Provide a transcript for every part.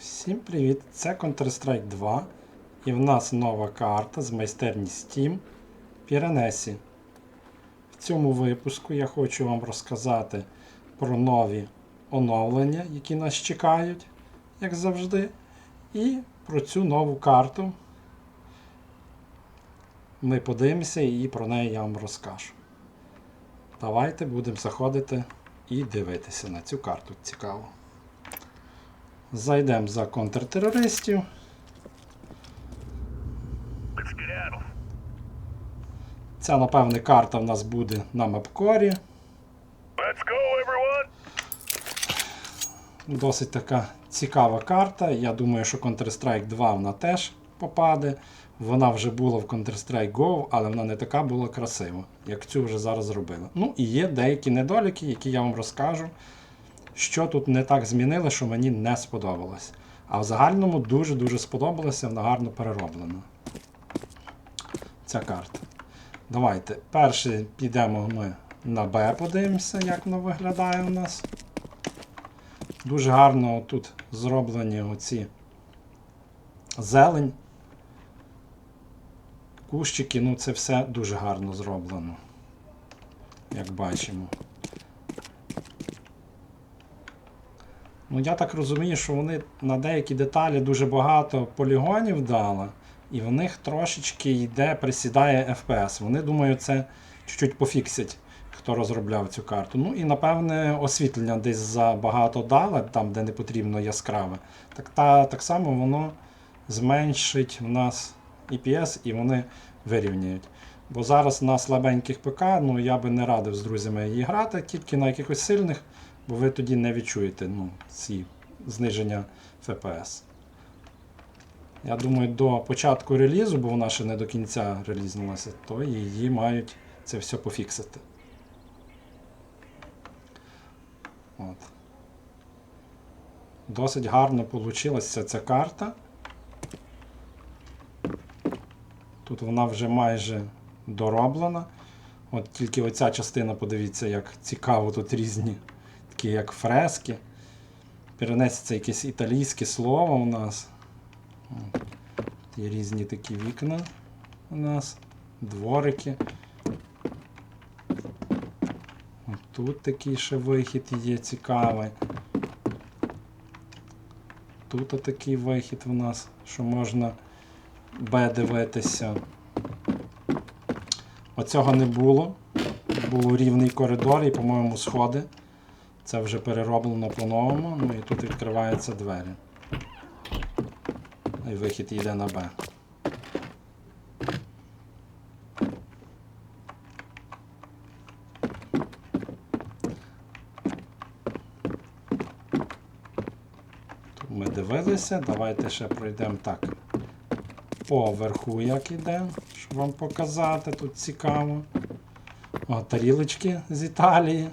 Всім привіт! Це Counter-Strike 2 і в нас нова карта з майстерні Steam Піранесі. В цьому випуску я хочу вам розказати про нові оновлення, які нас чекають, як завжди, і про цю нову карту. Ми подивимося і про неї я вам розкажу. Давайте будемо заходити і дивитися на цю карту. Цікаво. Зайдемо за контртерористів. Ця, напевне, карта в нас буде на мапкорі. Let's go, everyone! Досить така цікава карта. Я думаю, що Counter-Strike 2 вона теж попаде. Вона вже була в Counter-Strike Go, але вона не така була красива, як цю вже зараз зробили. Ну і є деякі недоліки, які я вам розкажу, що тут не так змінили, що мені не сподобалось. А в загальному дуже-дуже сподобалося, вона гарно перероблена. Ця карта. Давайте. Перше підемо ми на Б, подивимося, як воно виглядає у нас. Дуже гарно тут зроблені оці зелень. Кущики, ну це все дуже гарно зроблено. Як бачимо. Ну, я так розумію, що вони на деякі деталі дуже багато полігонів дали, і в них трошечки йде, присідає FPS. Вони думаю, це чуть-чуть пофіксять, хто розробляв цю карту. Ну і напевне освітлення десь забагато дали, там, де не потрібно яскраве. Так, та, так само воно зменшить в нас EPS і вони вирівняють. Бо зараз на слабеньких ПК, ну я би не радив з друзями її грати, тільки на якихось сильних, бо ви тоді не відчуєте ну, ці зниження FPS. Я думаю, до початку релізу, бо вона ще не до кінця релізнулася, то її мають це все пофіксити. От. Досить гарно вийшла ця карта. Тут вона вже майже дороблена. От тільки оця частина, подивіться, як цікаво, тут різні такі як фрески. Перенесеться якесь італійське слово у нас. Є різні такі вікна у нас, дворики. Тут такий ще вихід є цікавий. Тут отакий вихід у нас, що можна Б дивитися. Оцього не було. Був рівний коридор і, по-моєму, сходи. Це вже перероблено по-новому. Ну і тут відкриваються двері. І вихід йде на Б. Ми дивилися. Давайте ще пройдемо так. Поверху як іде, щоб вам показати, тут цікаво. О, тарілочки з Італії.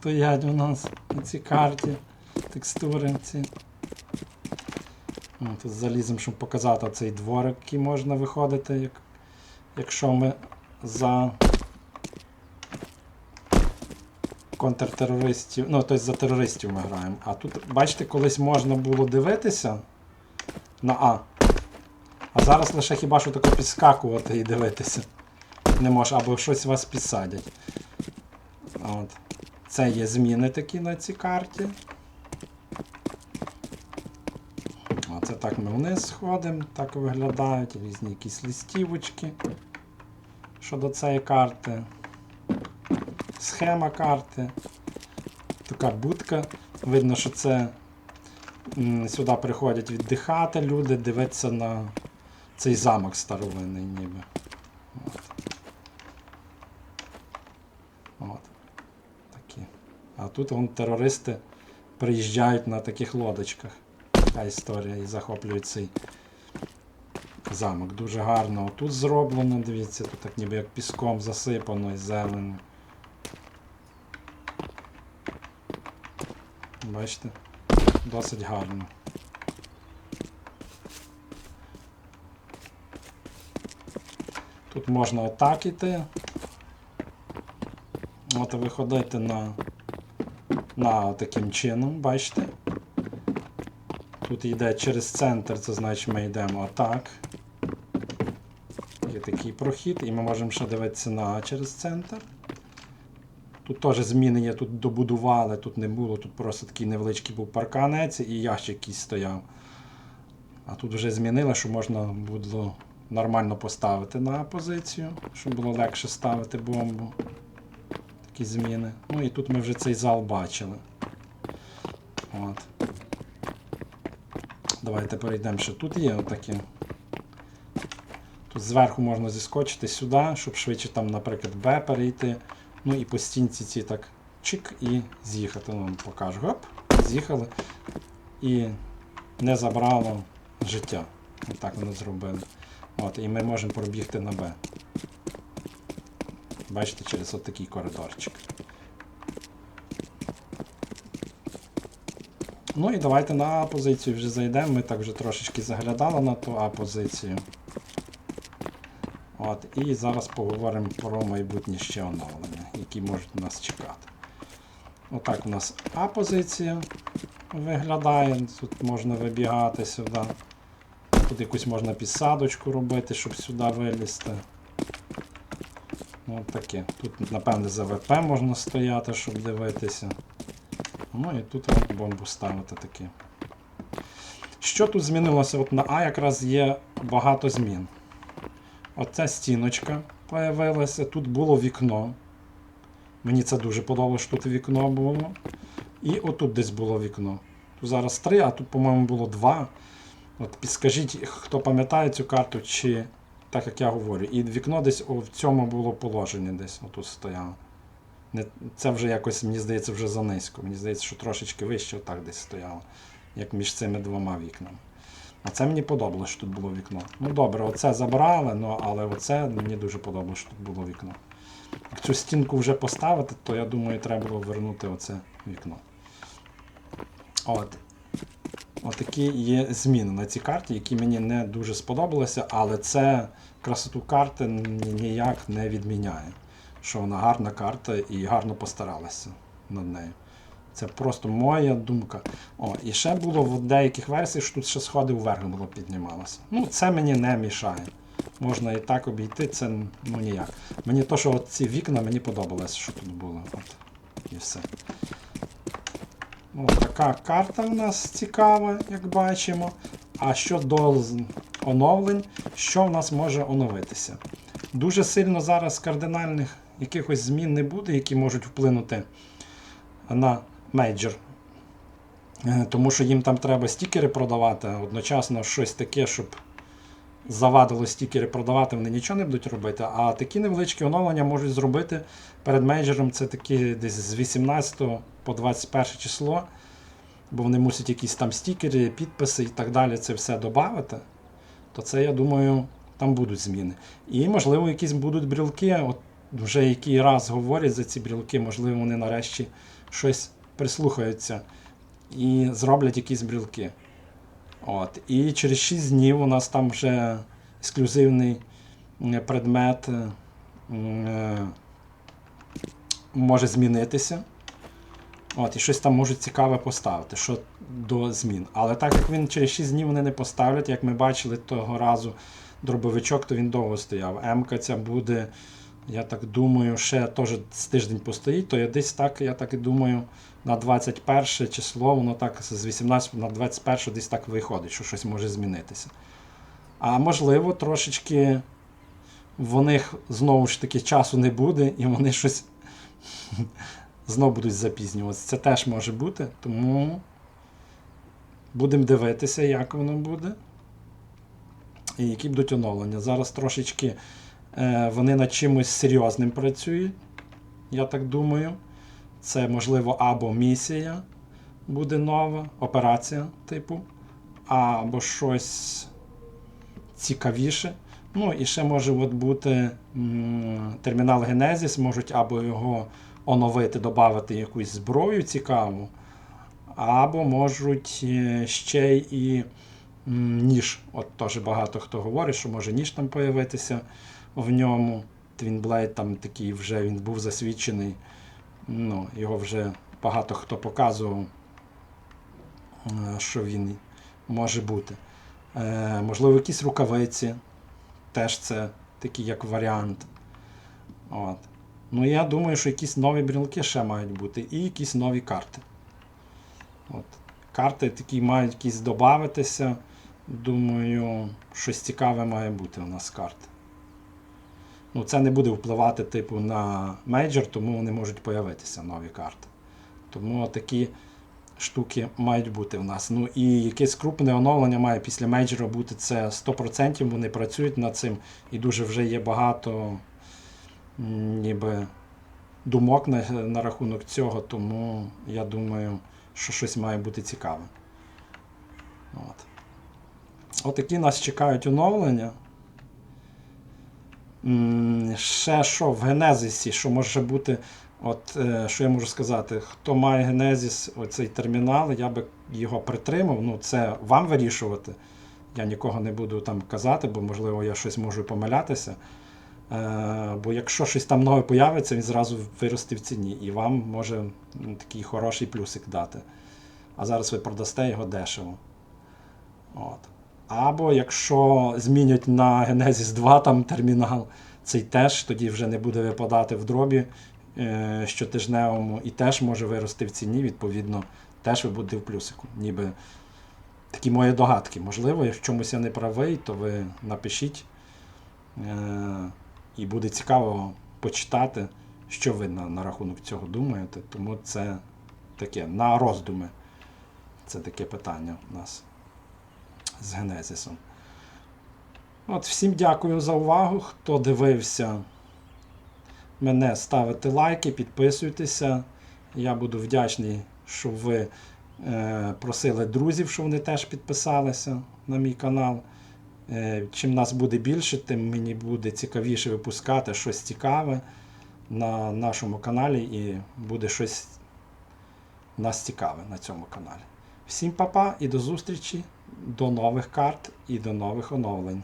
Стоять у нас на цій карті. Текстури ці. О, тут заліземо, щоб показати цей дворик, який можна виходити, як, якщо ми за контртерористів, ну, тобто за терористів ми граємо. А тут, бачите, колись можна було дивитися на А. А зараз лише хіба що тако підскакувати і дивитися. Не може, або щось вас підсадять. От. Це є зміни такі на цій карті. Оце так ми вниз сходимо, так виглядають, різні якісь листівочки щодо цієї карти. Схема карти. Така будка. Видно, що це сюди приходять віддихати люди, дивитися на цей замок старовинний ніби. От. От. Такі. А тут вон терористи приїжджають на таких лодочках. Така історія і захоплюють цей замок. Дуже гарно тут зроблено, дивіться, тут так ніби як піском засипано і зелено. Бачите? Досить гарно. Тут можна отак іти. От виходити на, на таким чином, бачите? Тут йде через центр, це значить ми йдемо отак. Є такий прохід, і ми можемо ще дивитися на через центр. Тут теж зміни є, тут добудували, тут не було, тут просто такий невеличкий був парканець і ящик якийсь стояв. А тут вже змінили, що можна було нормально поставити на позицію, щоб було легше ставити бомбу. Такі зміни. Ну і тут ми вже цей зал бачили. От. Давайте перейдемо, що тут є отаке. Тут зверху можна зіскочити сюди, щоб швидше там, наприклад, Б перейти. Ну і по стінці ці так чик і з'їхати. Ну, покажу. Гоп, з'їхали. І не забрало життя. Отак вони зробили. От, і ми можемо пробігти на Б. Бачите, через отакий коридорчик. Ну і давайте на А позицію вже зайдемо. Ми так вже трошечки заглядали на ту А позицію. От, і зараз поговоримо про майбутнє ще оновлення, які можуть нас чекати. Отак у нас А позиція виглядає. Тут можна вибігати сюди. Тут якусь можна підсадочку робити, щоб сюди вилізти. Ну, таке. Тут, напевне, за ВП можна стояти, щоб дивитися. Ну і тут бомбу ставити таке. Що тут змінилося? От на А якраз є багато змін. Оця стіночка появилася, тут було вікно. Мені це дуже подобалося, що тут вікно було. І отут десь було вікно. Тут зараз три, а тут, по-моєму, було два. От підскажіть, хто пам'ятає цю карту, чи так як я говорю. І вікно десь в цьому було положення десь отут стояло. Не, це вже якось, мені здається, вже занизько. Мені здається, що трошечки вище отак десь стояло, як між цими двома вікнами. А це мені подобалось, що тут було вікно. Ну добре, оце забрали, ну, але оце мені дуже подобалось, що тут було вікно. Як цю стінку вже поставити, то я думаю, треба було вернути оце вікно. От. Отакі є зміни на цій карті, які мені не дуже сподобалися, але це красоту карти ніяк не відміняє. Що вона гарна карта і гарно постаралася над нею. Це просто моя думка. О, і ще було в деяких версіях, що тут ще сходи вверх було піднімалося. Ну, це мені не мішає. Можна і так обійти, це ну ніяк. Мені то, що ці вікна мені подобалося, що тут було. От. І все. Ось така карта у нас цікава, як бачимо. А щодо до оновлень, що в нас може оновитися? Дуже сильно зараз кардинальних якихось змін не буде, які можуть вплинути на мейджор. Е, Тому що їм там треба стікери продавати, а одночасно щось таке, щоб завадило стікери продавати, вони нічого не будуть робити. А такі невеличкі оновлення можуть зробити перед мейджором. Це такі десь з 18 по 21 число. Бо вони мусять якісь там стікери, підписи і так далі це все додати. То це, я думаю, там будуть зміни. І, можливо, якісь будуть брілки. От вже який раз говорять за ці брілки, можливо, вони нарешті щось прислухаються і зроблять якісь брілки. От. І через 6 днів у нас там вже ексклюзивний предмет е, е, може змінитися. От, і щось там можуть цікаве поставити, що до змін. Але так як він через 6 днів вони не поставлять, як ми бачили того разу дробовичок, то він довго стояв. М-ка ця буде, я так думаю, ще теж з тиждень постоїть, то я десь так, я так і думаю, на 21 число, воно так з 18 на 21 десь так виходить, що щось може змінитися. А можливо, трошечки в них знову ж таки часу не буде, і вони щось знову будуть запізнюватися. Це теж може бути, тому будемо дивитися, як воно буде. І які будуть оновлення. Зараз трошечки вони над чимось серйозним працюють, я так думаю. Це, можливо, або місія буде нова, операція, типу, або щось цікавіше. Ну і ще може от бути термінал Genesis, можуть або його оновити, додати якусь зброю цікаву, або можуть е, ще і ніж. От теж багато хто говорить, що може ніж там появитися в ньому. Twinblade там такий вже він був засвідчений. Ну, його вже багато хто показував, е, що він може бути. Е, можливо, якісь рукавиці. Теж це такий як варіант. От. Ну, я думаю, що якісь нові брілки ще мають бути, і якісь нові карти. От. Карти такі мають якісь додатися. Думаю, щось цікаве має бути у нас карт. Ну, це не буде впливати, типу, на мейджор, тому вони можуть появитися нові карти. Тому такі штуки мають бути в нас. Ну і якесь крупне оновлення має після мейджора бути це 100%. Вони працюють над цим, і дуже вже є багато ніби думок на, на рахунок цього, тому я думаю, що щось має бути цікаве. От. Отакі нас чекають оновлення. Ще що в Генезисі, що може бути, от е, що я можу сказати, хто має Генезіс, оцей термінал, я би його притримав. Ну, це вам вирішувати. Я нікого не буду там казати, бо можливо я щось можу помилятися. Е, бо якщо щось там нове появиться, він зразу виросте в ціні і вам може такий хороший плюсик дати. А зараз ви продасте його дешево. От. Або якщо змінять на Genesis 2 там термінал, цей теж тоді вже не буде випадати в дробі е, щотижневому і теж може вирости в ціні, відповідно, теж ви будете в плюсику. Ніби такі мої догадки. Можливо, якщо в чомусь я не правий, то ви напишіть. Е, і буде цікаво почитати, що ви на, на рахунок цього думаєте. Тому це таке на роздуми. Це таке питання у нас з Генезисом. От, всім дякую за увагу. Хто дивився мене, ставите лайки, підписуйтеся. Я буду вдячний, що ви е, просили друзів, щоб вони теж підписалися на мій канал. Е, чим нас буде більше, тим мені буде цікавіше випускати щось цікаве на нашому каналі і буде щось нас цікаве на цьому каналі. Всім па-па і до зустрічі, до нових карт і до нових оновлень.